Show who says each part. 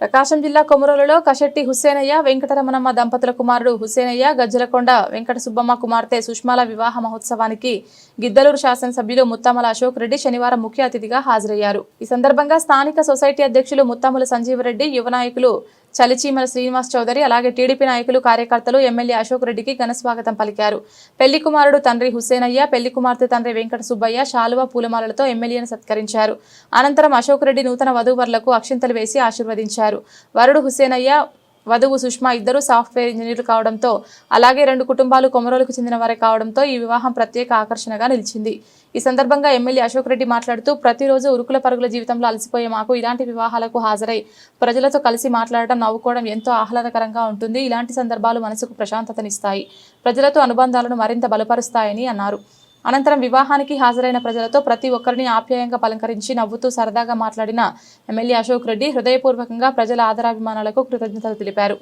Speaker 1: ప్రకాశం జిల్లా కొమరోలులో కషెట్టి హుస్సేనయ్య వెంకటరమణమ్మ దంపతుల కుమారుడు హుస్సేనయ్య గజ్జలకొండ వెంకట సుబ్బమ్మ కుమార్తె సుష్మాల వివాహ మహోత్సవానికి గిద్దలూరు శాసనసభ్యులు ముత్తామల అశోక్ రెడ్డి శనివారం ముఖ్య అతిథిగా హాజరయ్యారు. ఈ సందర్భంగా స్థానిక సొసైటీ అధ్యక్షులు ముత్తాముల సంజీవరెడ్డి యువ నాయకులు చలిచీమల శ్రీనివాస్ చౌదరి అలాగే టీడీపీ నాయకులు కార్యకర్తలు ఎమ్మెల్యే అశోక్ రెడ్డికి ఘన స్వాగతం పలికారు. పెళ్ళి కుమారుడు తండ్రి హుస్సేనయ్య పెళ్ళి కుమార్తె తండ్రి వెంకట సుబ్బయ్య శాలువ పూలమాలలతో ఎమ్మెల్యేను సత్కరించారు. అనంతరం అశోక్ రెడ్డి నూతన వధూవరులకు అక్షింతలు వేసి ఆశీర్వదించారు. వరుడు హుస్సేనయ్య వధువు సుష్మా ఇద్దరు సాఫ్ట్వేర్ ఇంజనీర్లు కావడంతో అలాగే రెండు కుటుంబాలు కొమరోలకు చెందిన వారే కావడంతో ఈ వివాహం ప్రత్యేక ఆకర్షణగా నిలిచింది. ఈ సందర్భంగా ఎమ్మెల్యే అశోక్ రెడ్డి మాట్లాడుతూ ప్రతిరోజు ఉరుకుల పరుగుల జీవితంలో అలసిపోయే మాకు ఇలాంటి వివాహాలకు హాజరై ప్రజలతో కలిసి మాట్లాడటం నవ్వుకోవడం ఎంతో ఆహ్లాదకరంగా ఉంటుంది. ఇలాంటి సందర్భాలు మనసుకు ప్రశాంతతనిస్తాయి. ప్రజలతో అనుబంధాలను మరింత బలపరుస్తాయని అన్నారు. అనంతరం వివాహానికి హాజరైన ప్రజలతో ప్రతి ఒక్కరిని ఆప్యాయంగా పలంకరించి నవ్వుతూ సరదాగా మాట్లాడిన ఎమ్మెల్యే అశోక్ రెడ్డి హృదయపూర్వకంగా ప్రజల ఆదరాభిమానాలకు కృతజ్ఞతలు తెలిపారు.